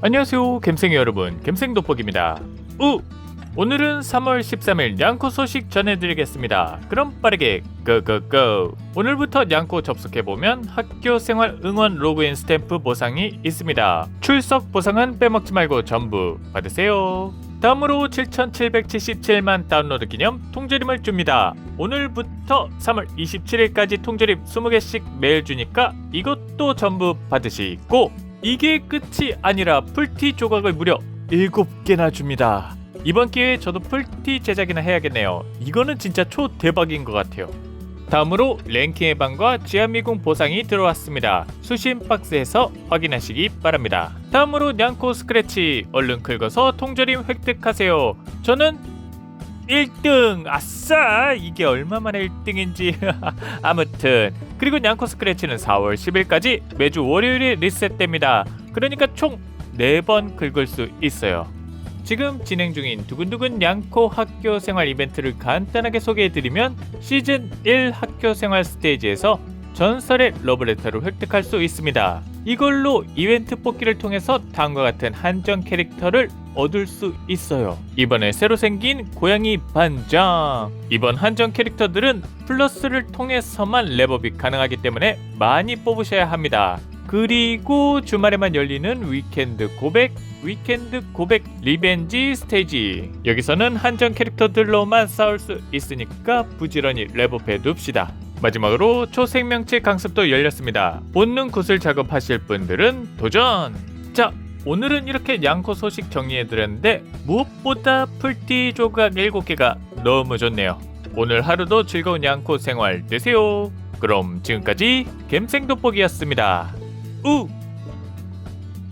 안녕하세요 갬생이 여러분. 갬생돋보기입니다. 우! 오늘은 3월 13일 냥코 소식 전해드리겠습니다. 그럼 빠르게 고고고 오늘부터 냥코 접속해보면 학교 생활 응원 로그인 스탬프 보상이 있습니다. 출석 보상은 빼먹지 말고 전부 받으세요. 다음으로 7777만 다운로드 기념 통조림을 줍니다. 오늘부터 3월 27일까지 통조림 20개씩 매일 주니까 이것도 전부 받으시고 이게 끝이 아니라 풀티 조각을 무려 7개나 줍니다. 이번 기회에 저도 풀티 제작이나 해야겠네요. 이거는 진짜 초 대박인 것 같아요. 다음으로 랭킹의 방과 지하미궁 보상이 들어왔습니다. 수신 박스에서 확인하시기 바랍니다. 다음으로 냥코 스크래치 얼른 긁어서 통조림 획득하세요. 저는 1등 아싸 이게 얼마만에 1등인지 아무튼 그리고 냥코 스크래치는 4월 10일까지 매주 월요일에 리셋됩니다. 그러니까 총 4번 긁을 수 있어요. 지금 진행 중인 두근두근 냥코 학교 생활 이벤트를 간단하게 소개해드리면 시즌 1 학교 생활 스테이지에서 전설의 러브레터를 획득할 수 있습니다. 이걸로 이벤트 뽑기를 통해서 다음과 같은 한정 캐릭터를 얻을 수 있어요. 이번에 새로 생긴 고양이 반장. 이번 한정 캐릭터들은 플러스를 통해서만 레버비 가능하기 때문에 많이 뽑으셔야 합니다. 그리고 주말에만 열리는 위켄드 고백, 위켄드 고백 리벤지 스테이지. 여기서는 한정 캐릭터들로만 싸울 수 있으니까 부지런히 레버해 둡시다. 마지막으로 초생명체 강습도 열렸습니다. 본능 구슬 작업하실 분들은 도전! 자, 오늘은 이렇게 양코 소식 정리해드렸는데 무엇보다 풀티 조각 7개가 너무 좋네요. 오늘 하루도 즐거운 양코 생활 되세요. 그럼 지금까지 갬생 돋보기였습니다. 우!